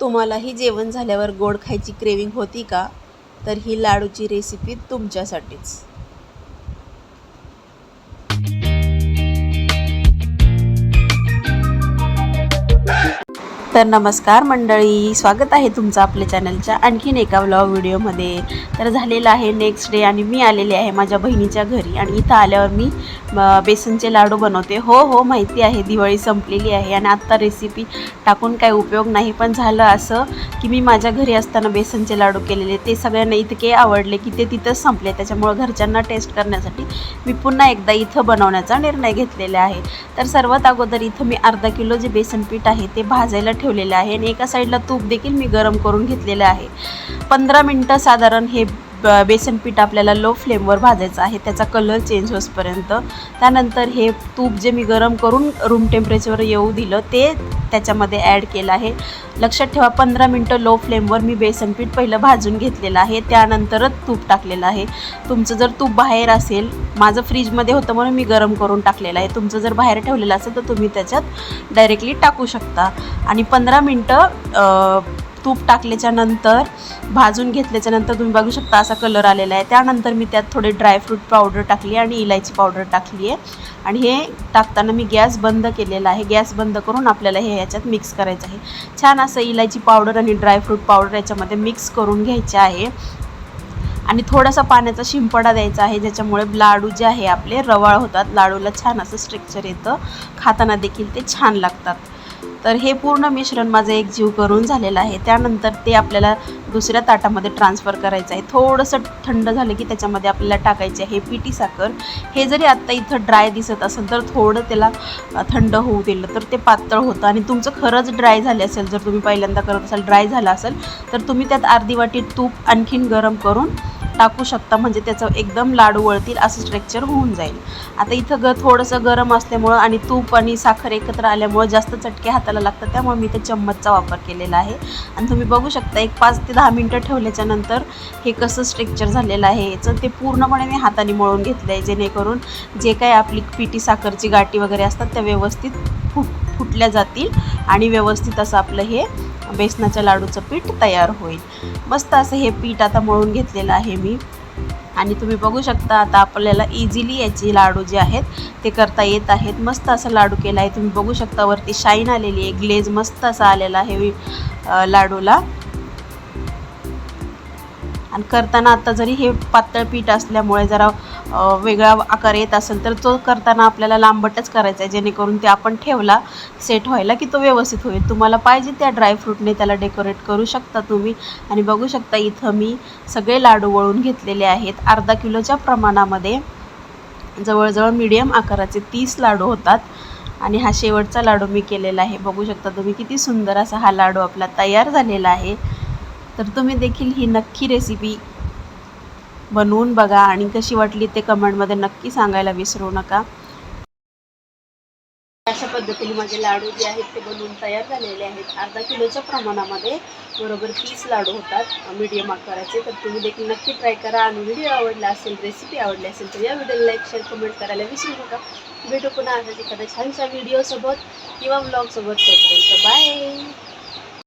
तुम्हालाही जेवण झाल्यावर गोड खायची क्रेविंग होती का? तर ही लाडूची रेसिपी तुमच्यासाठीच. तर नमस्कार मंडळी स्वागत आहे तुमचं आपल्या चॅनलच्या आणखीन एका व्लॉग व्हिडिओमध्ये. तर झालेलं आहे नेक्स्ट डे आणि मी आलेले आहे माझ्या बहिणीच्या घरी आणि इथं आल्यावर मी बेसनचे लाडू बनवते. हो हो माहिती आहे दिवाळी संपलेली आहे आणि आत्ता रेसिपी टाकून काही उपयोग नाही पण झालं असं की मी माझ्या घरी असताना बेसनचे लाडू केलेले. ते सगळ्यांना इतके आवडले की ते तिथंच संपले. त्याच्यामुळं घरच्यांना टेस्ट करण्यासाठी मी पुन्हा एकदा इथं बनवण्याचा निर्णय घेतलेला आहे. तर सर्वात अगोदर इथं मी अर्धा किलो जे बेसन पीठ आहे ते भाजायला ठेवलेले आहे आणि एका साईडला तूप देखील मी गरम करून घेतलेलं आहे. पंधरा मिनटं साधारण हे ब- बेसन पीठ आपल्याला लो फ्लेमवर भाजायचं आहे. त्याचा कलर चेंज होसपर्यंत त्यानंतर हे तूप जे मी गरम करून रूम टेम्परेचरवर येऊ दिलं ते त्याच्यामध्ये ॲड केलं आहे. लक्षात ठेवा पंधरा मिनटं लो फ्लेमवर मी बेसन पीठ पहिलं भाजून घेतलेलं आहे. त्यानंतरच तूप टाकलेलं आहे. तुमचं जर तूप बाहेर असेल माझं फ्रीजमध्ये होतं म्हणून मी गरम करून टाकलेलं आहे. तुमचं जर बाहेर ठेवलेलं असेल तर तुम्ही त्याच्यात डायरेक्टली टाकू शकता. आणि पंधरा मिनटं तूप टाकल्याच्या नंतर भाजून घेतल्याच्या नंतर तुम्ही बघू शकता असा कलर आलेला आहे. त्यानंतर मी त्यात थोडे ड्रायफ्रूट पावडर टाकली आणि इलायची पावडर टाकली आहे. आणि हे टाकताना मी गॅस बंद केलेला आहे. गॅस बंद करून आपल्याला हे याच्यात मिक्स करायचं आहे. छान असं इलायची पावडर आणि ड्रायफ्रूट पावडर याच्यामध्ये मिक्स करून घ्यायचे आहे. आणि थोडासा पाण्याचा शिंपडा द्यायचा आहे ज्याच्यामुळे लाडू जे आहे आपले रवाळ होतात. लाडूला छान असं स्ट्रक्चर येतं. खाताना देखील ते छान लागतात. तर हे पूर्ण मिश्रण माझं एक जीव करून झालेलं आहे. त्यानंतर ते आपल्याला दुसऱ्या ताटामध्ये ट्रान्सफर करायचं आहे. थोडंसं थंड झालं की त्याच्यामध्ये आपल्याला टाकायचे आहे पिटी साखर. हे जरी आत्ता इथं ड्राय दिसत असेल तर थोडं त्याला थंड होऊ दिलं तर ते पातळ होतं. आणि तुमचं खरंच ड्राय झाले असेल जर तुम्ही पहिल्यांदा करत असाल ड्राय झालं असेल तर तुम्ही त्यात अर्धी वाटी तूप आणखीन गरम करून टाकू शकता म्हणजे त्याचं एकदम लाडू वळतील असं स्ट्रक्चर होऊन जाईल. आता इथं ग थोडंसं गरम असल्यामुळं आणि तूप आणि साखर एकत्र आल्यामुळं जास्त चटके हाताला लागतात त्यामुळे मी इथं चम्मचचा वापर केलेला आहे. आणि तुम्ही बघू शकता एक पाच ते दहा मिनटं ठेवल्याच्या नंतर हे कसं स्ट्रक्चर झालेलं आहे याचं ते पूर्णपणे मी हाताने मळून घेतलं आहे जेणेकरून जे काही आपली पिठी साखरची गाठी वगैरे असतात त्या व्यवस्थित फुट फुटल्या जातील आणि व्यवस्थित असं आपलं हे बेसनाच्या लाडूचं पीठ तयार होईल. मस्त असं हे पीठ आता मळून घेतलेलं आहे मी. आणि तुम्ही बघू शकता आता आपल्याला इझिली याचे लाडू जे आहेत ते करता येत आहेत. मस्त असं लाडू केला आहे तुम्ही बघू शकता वरती शाईन आलेली आहे. ग्लेज मस्त असा आलेला आहे लाडूला. आणि करताना आता जरी हे पातळ पीठ असल्यामुळे जरा वेगळा आकार येत असेल तर तो करताना आपल्याला लांबटच करायचा आहे जेणेकरून ते आपण ठेवला सेट व्हायला की तो व्यवस्थित होईल. तुम्हाला पाहिजे त्या ड्रायफ्रूटने त्याला डेकोरेट करू शकता तुम्ही. आणि बघू शकता इथं मी सगळे लाडू वळून घेतलेले आहेत. अर्धा किलोच्या प्रमाणामध्ये जवळजवळ मीडियम आकाराचे तीस लाडू होतात. आणि हा शेवटचा लाडू मी केलेला आहे. बघू शकता तुम्ही किती सुंदर असा हा लाडू आपला तयार झालेला आहे. तर तुम्ही देखील ही नक्की रेसिपी बनवून बघा आणि कशी वाटली ते कमेंटमध्ये नक्की सांगायला विसरू नका. अशा पद्धतीने माझे लाडू जे आहेत ते बनवून तयार झालेले आहेत. अर्धा किलोच्या प्रमाणामध्ये बरोबर तीस लाडू होतात मीडियम आकाराचे. तर तुम्ही देखील नक्की ट्राय करा आणि व्हिडिओ आवडला असेल रेसिपी आवडली असेल तर या व्हिडिओला लाईक शेअर कमेंट करायला विसरू नका. भेटू पुन्हा अशाच एखाद्या छानशा व्हिडिओसोबत किंवा ब्लॉगसोबत तोपर्यंत बाय